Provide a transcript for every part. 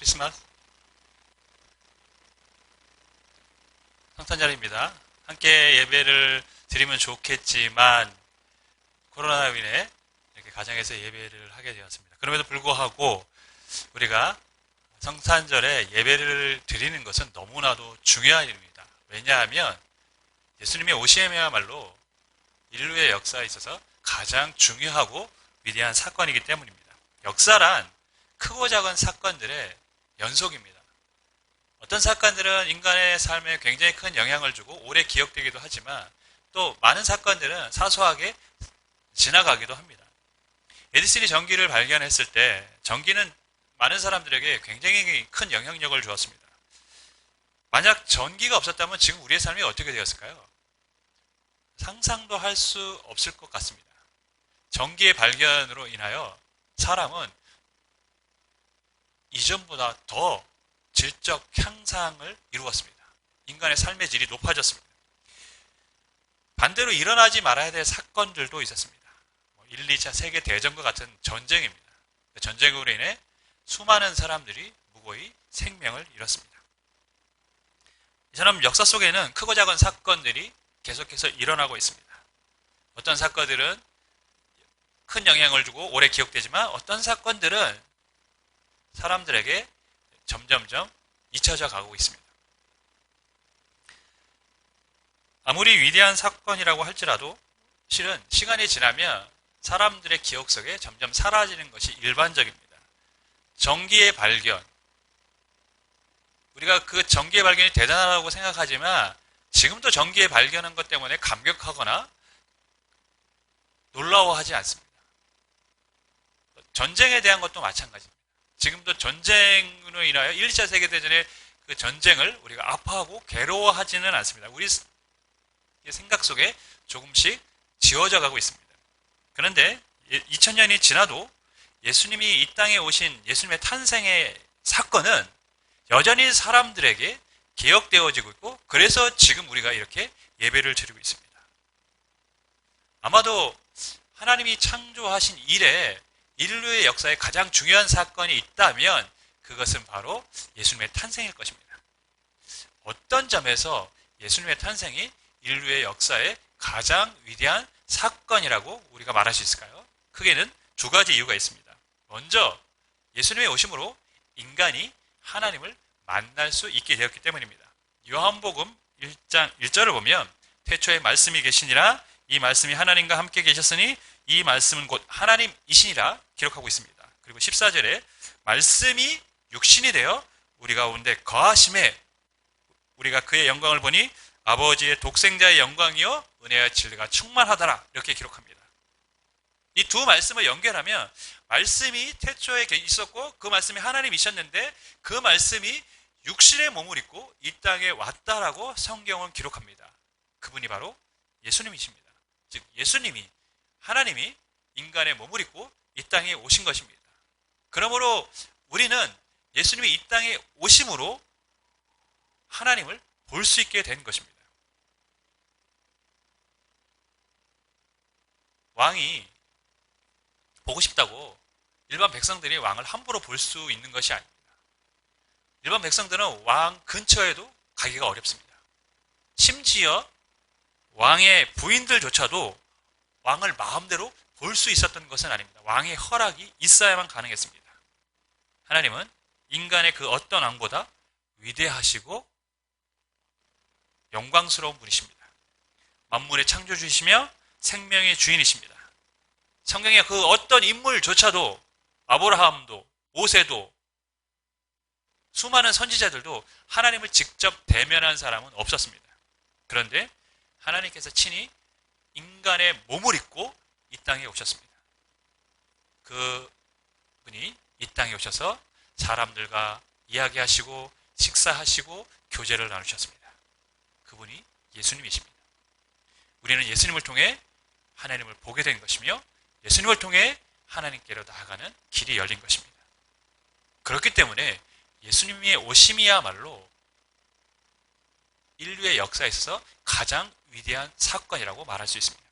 크리스마스 성탄절입니다. 함께 예배를 드리면 좋겠지만 코로나로 인해 이렇게 가정에서 예배를 하게 되었습니다. 그럼에도 불구하고 우리가 성탄절에 예배를 드리는 것은 너무나도 중요한 일입니다. 왜냐하면 예수님의 오심이야말로 인류의 역사에 있어서 가장 중요하고 위대한 사건이기 때문입니다. 역사란 크고 작은 사건들의 연속입니다. 어떤 사건들은 인간의 삶에 굉장히 큰 영향을 주고 오래 기억되기도 하지만 또 많은 사건들은 사소하게 지나가기도 합니다. 에디슨이 전기를 발견했을 때 전기는 많은 사람들에게 굉장히 큰 영향력을 주었습니다. 만약 전기가 없었다면 지금 우리의 삶이 어떻게 되었을까요? 상상도 할 수 없을 것 같습니다. 전기의 발견으로 인하여 사람은 이전보다 더 질적 향상을 이루었습니다. 인간의 삶의 질이 높아졌습니다. 반대로 일어나지 말아야 될 사건들도 있었습니다. 1, 2차 세계 대전과 같은 전쟁입니다. 전쟁으로 인해 수많은 사람들이 무고히 생명을 잃었습니다. 이처럼 역사 속에는 크고 작은 사건들이 계속해서 일어나고 있습니다. 어떤 사건들은 큰 영향을 주고 오래 기억되지만 어떤 사건들은 사람들에게 점점점 잊혀져 가고 있습니다. 아무리 위대한 사건이라고 할지라도 실은 시간이 지나면 사람들의 기억 속에 점점 사라지는 것이 일반적입니다. 전기의 발견. 우리가 그 전기의 발견이 대단하다고 생각하지만 지금도 전기의 발견한 것 때문에 감격하거나 놀라워하지 않습니다. 전쟁에 대한 것도 마찬가지입니다. 지금도 전쟁으로 인하여 1차 세계대전의 그 전쟁을 우리가 아파하고 괴로워하지는 않습니다. 우리 생각 속에 조금씩 지워져 가고 있습니다. 그런데 2000년이 지나도 예수님이 이 땅에 오신 예수님의 탄생의 사건은 여전히 사람들에게 기억되어지고 있고 그래서 지금 우리가 이렇게 예배를 드리고 있습니다. 아마도 하나님이 창조하신 일에 인류의 역사에 가장 중요한 사건이 있다면 그것은 바로 예수님의 탄생일 것입니다. 어떤 점에서 예수님의 탄생이 인류의 역사에 가장 위대한 사건이라고 우리가 말할 수 있을까요? 크게는 두 가지 이유가 있습니다. 먼저 예수님의 오심으로 인간이 하나님을 만날 수 있게 되었기 때문입니다. 요한복음 1장 1절을 보면 태초에 말씀이 계시니라 이 말씀이 하나님과 함께 계셨으니 이 말씀은 곧 하나님이시니라 기록하고 있습니다. 그리고 14절에 말씀이 육신이 되어 우리 가운데 거하심에 우리가 그의 영광을 보니 아버지의 독생자의 영광이요 은혜와 진리가 충만하더라 이렇게 기록합니다. 이 두 말씀을 연결하면 말씀이 태초에 있었고 그 말씀이 하나님이셨는데 그 말씀이 육신의 몸을 입고 이 땅에 왔다라고 성경은 기록합니다. 그분이 바로 예수님이십니다. 즉 예수님이 하나님이 인간의 몸을 입고 이 땅에 오신 것입니다. 그러므로 우리는 예수님이 이 땅에 오심으로 하나님을 볼 수 있게 된 것입니다. 왕이 보고 싶다고 일반 백성들이 왕을 함부로 볼 수 있는 것이 아닙니다. 일반 백성들은 왕 근처에도 가기가 어렵습니다. 심지어 왕의 부인들조차도 왕을 마음대로 볼 수 있었던 것은 아닙니다. 왕의 허락이 있어야만 가능했습니다. 하나님은 인간의 그 어떤 왕보다 위대하시고 영광스러운 분이십니다. 만물의 창조주이시며 생명의 주인이십니다. 성경의 그 어떤 인물조차도 아브라함도 모세도 수많은 선지자들도 하나님을 직접 대면한 사람은 없었습니다. 그런데 하나님께서 친히 인간의 몸을 입고 이 땅에 오셨습니다. 그 분이 이 땅에 오셔서 사람들과 이야기하시고 식사하시고 교제를 나누셨습니다. 그분이 예수님이십니다. 우리는 예수님을 통해 하나님을 보게 된 것이며 예수님을 통해 하나님께로 나아가는 길이 열린 것입니다. 그렇기 때문에 예수님의 오심이야말로 인류의 역사에 있어서 가장 위대한 사건이라고 말할 수 있습니다.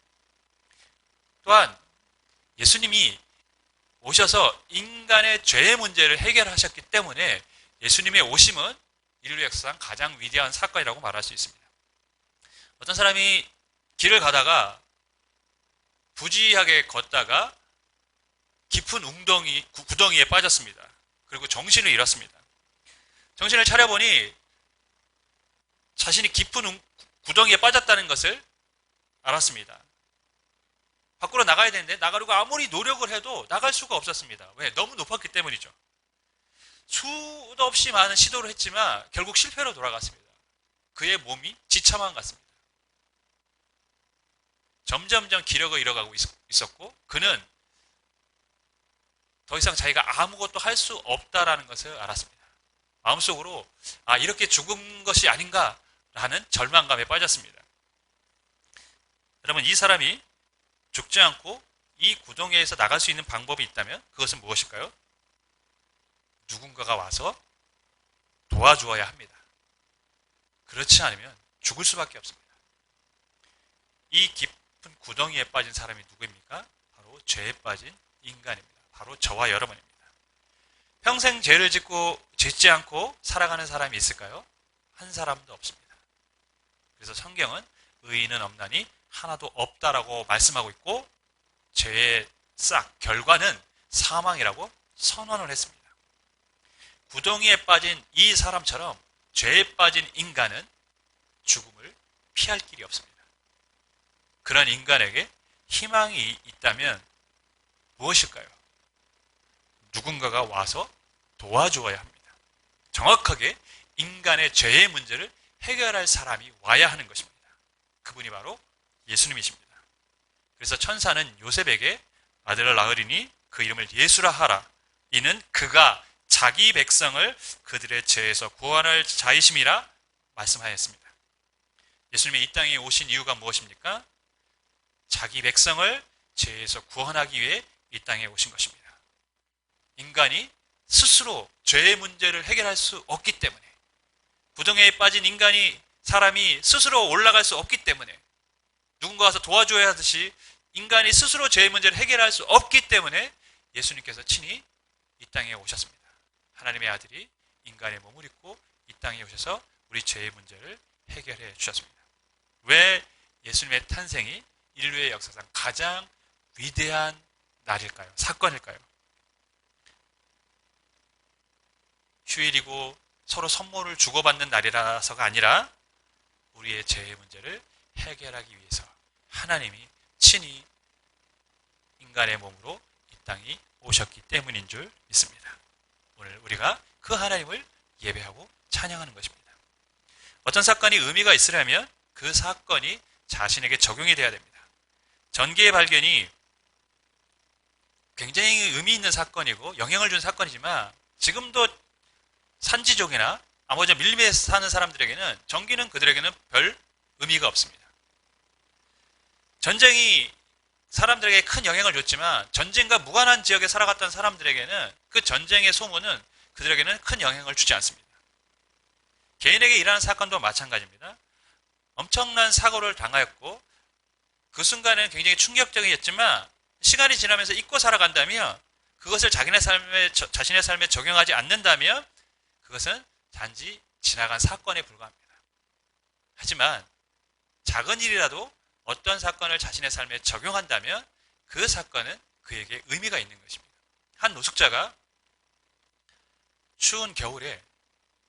또한 예수님이 오셔서 인간의 죄의 문제를 해결하셨기 때문에 예수님의 오심은 인류 역사상 가장 위대한 사건이라고 말할 수 있습니다. 어떤 사람이 길을 가다가 부지하게 걷다가 깊은 웅덩이, 구덩이에 빠졌습니다. 그리고 정신을 잃었습니다. 정신을 차려보니 자신이 깊은 구덩이에 빠졌다는 것을 알았습니다. 밖으로 나가야 되는데 나가려고 아무리 노력을 해도 나갈 수가 없었습니다. 왜? 너무 높았기 때문이죠. 수도 없이 많은 시도를 했지만 결국 실패로 돌아갔습니다. 그의 몸이 지참한 같습니다. 점점점 기력을 잃어가고 있었고 그는 더 이상 자기가 아무것도 할 수 없다라는 것을 알았습니다. 마음속으로 아 이렇게 죽은 것이 아닌가 라는 절망감에 빠졌습니다. 여러분 이 사람이 죽지 않고 이 구덩이에서 나갈 수 있는 방법이 있다면 그것은 무엇일까요? 누군가가 와서 도와주어야 합니다. 그렇지 않으면 죽을 수밖에 없습니다. 이 깊은 구덩이에 빠진 사람이 누구입니까? 바로 죄에 빠진 인간입니다. 바로 저와 여러분입니다. 평생 죄를 짓고 짓지 않고 살아가는 사람이 있을까요? 한 사람도 없습니다. 그래서 성경은 의인은 없나니 하나도 없다라고 말씀하고 있고 죄의 싹 결과는 사망이라고 선언을 했습니다. 구덩이에 빠진 이 사람처럼 죄에 빠진 인간은 죽음을 피할 길이 없습니다. 그런 인간에게 희망이 있다면 무엇일까요? 누군가가 와서 도와주어야 합니다. 정확하게 인간의 죄의 문제를 해결할 사람이 와야 하는 것입니다. 그분이 바로 예수님이십니다. 그래서 천사는 요셉에게 아들을 낳으리니 그 이름을 예수라 하라. 이는 그가 자기 백성을 그들의 죄에서 구원할 자이심이라 말씀하였습니다. 예수님이 이 땅에 오신 이유가 무엇입니까? 자기 백성을 죄에서 구원하기 위해 이 땅에 오신 것입니다. 인간이 스스로 죄의 문제를 해결할 수 없기 때문에 부정에 빠진 인간이 사람이 스스로 올라갈 수 없기 때문에 누군가 와서 도와줘야 하듯이 인간이 스스로 죄의 문제를 해결할 수 없기 때문에 예수님께서 친히 이 땅에 오셨습니다. 하나님의 아들이 인간의 몸을 입고 이 땅에 오셔서 우리 죄의 문제를 해결해 주셨습니다. 왜 예수님의 탄생이 인류의 역사상 가장 위대한 날일까요? 사건일까요? 휴일이고 서로 선물을 주고받는 날이라서가 아니라 우리의 죄의 문제를 해결하기 위해서 하나님이 친히 인간의 몸으로 이 땅이 오셨기 때문인 줄 믿습니다. 오늘 우리가 그 하나님을 예배하고 찬양하는 것입니다. 어떤 사건이 의미가 있으려면 그 사건이 자신에게 적용이 돼야 됩니다. 전기의 발견이 굉장히 의미 있는 사건이고 영향을 준 사건이지만 지금도 산지족이나 아버지 밀림에 사는 사람들에게는 전기는 그들에게는 별 의미가 없습니다. 전쟁이 사람들에게 큰 영향을 줬지만 전쟁과 무관한 지역에 살아갔던 사람들에게는 그 전쟁의 소문은 그들에게는 큰 영향을 주지 않습니다. 개인에게 일어난 사건도 마찬가지입니다. 엄청난 사고를 당하였고 그 순간에는 굉장히 충격적이었지만 시간이 지나면서 잊고 살아간다면 그것을 자기네 삶에 자신의 삶에 적용하지 않는다면 그것은 단지 지나간 사건에 불과합니다. 하지만 작은 일이라도 어떤 사건을 자신의 삶에 적용한다면 그 사건은 그에게 의미가 있는 것입니다. 한 노숙자가 추운 겨울에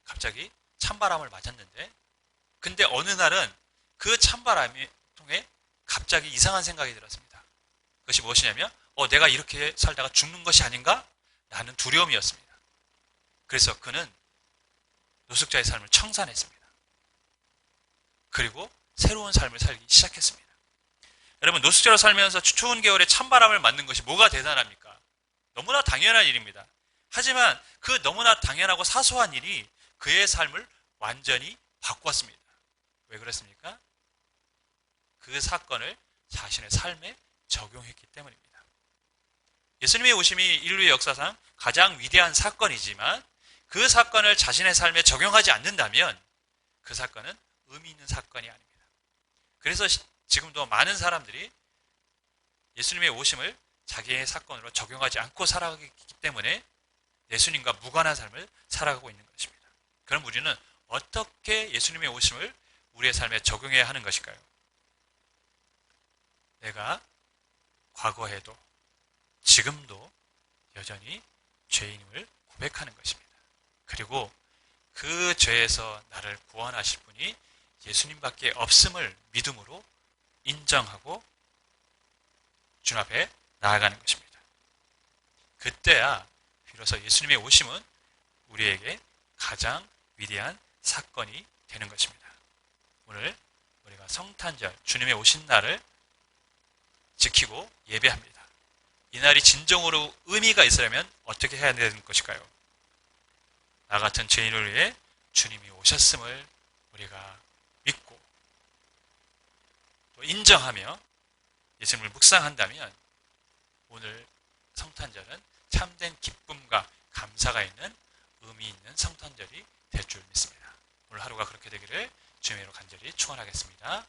갑자기 찬바람을 맞았는데 근데 어느 날은 그 찬바람이 통해 갑자기 이상한 생각이 들었습니다. 그것이 무엇이냐면 어 내가 이렇게 살다가 죽는 것이 아닌가? 라는 두려움이었습니다. 그래서 그는 노숙자의 삶을 청산했습니다. 그리고 새로운 삶을 살기 시작했습니다. 여러분 노숙자로 살면서 추운 겨울에 찬바람을 맞는 것이 뭐가 대단합니까? 너무나 당연한 일입니다. 하지만 그 너무나 당연하고 사소한 일이 그의 삶을 완전히 바꿨습니다. 왜 그렇습니까? 그 사건을 자신의 삶에 적용했기 때문입니다. 예수님의 오심이 인류의 역사상 가장 위대한 사건이지만 그 사건을 자신의 삶에 적용하지 않는다면 그 사건은 의미 있는 사건이 아닙니다. 그래서 지금도 많은 사람들이 예수님의 오심을 자기의 사건으로 적용하지 않고 살아가기 때문에 예수님과 무관한 삶을 살아가고 있는 것입니다. 그럼 우리는 어떻게 예수님의 오심을 우리의 삶에 적용해야 하는 것일까요? 내가 과거에도 지금도 여전히 죄인임을 고백하는 것입니다. 그리고 그 죄에서 나를 구원하실 분이 예수님밖에 없음을 믿음으로 인정하고 주 앞에 나아가는 것입니다. 그때야 비로소 예수님의 오심은 우리에게 가장 위대한 사건이 되는 것입니다. 오늘 우리가 성탄절 주님의 오신 날을 지키고 예배합니다. 이 날이 진정으로 의미가 있으려면 어떻게 해야 되는 것일까요? 나 같은 죄인을 위해 주님이 오셨음을 우리가 믿고 또 인정하며 예수님을 묵상한다면 오늘 성탄절은 참된 기쁨과 감사가 있는 의미 있는 성탄절이 될 줄 믿습니다. 오늘 하루가 그렇게 되기를 주님으로 간절히 축원하겠습니다.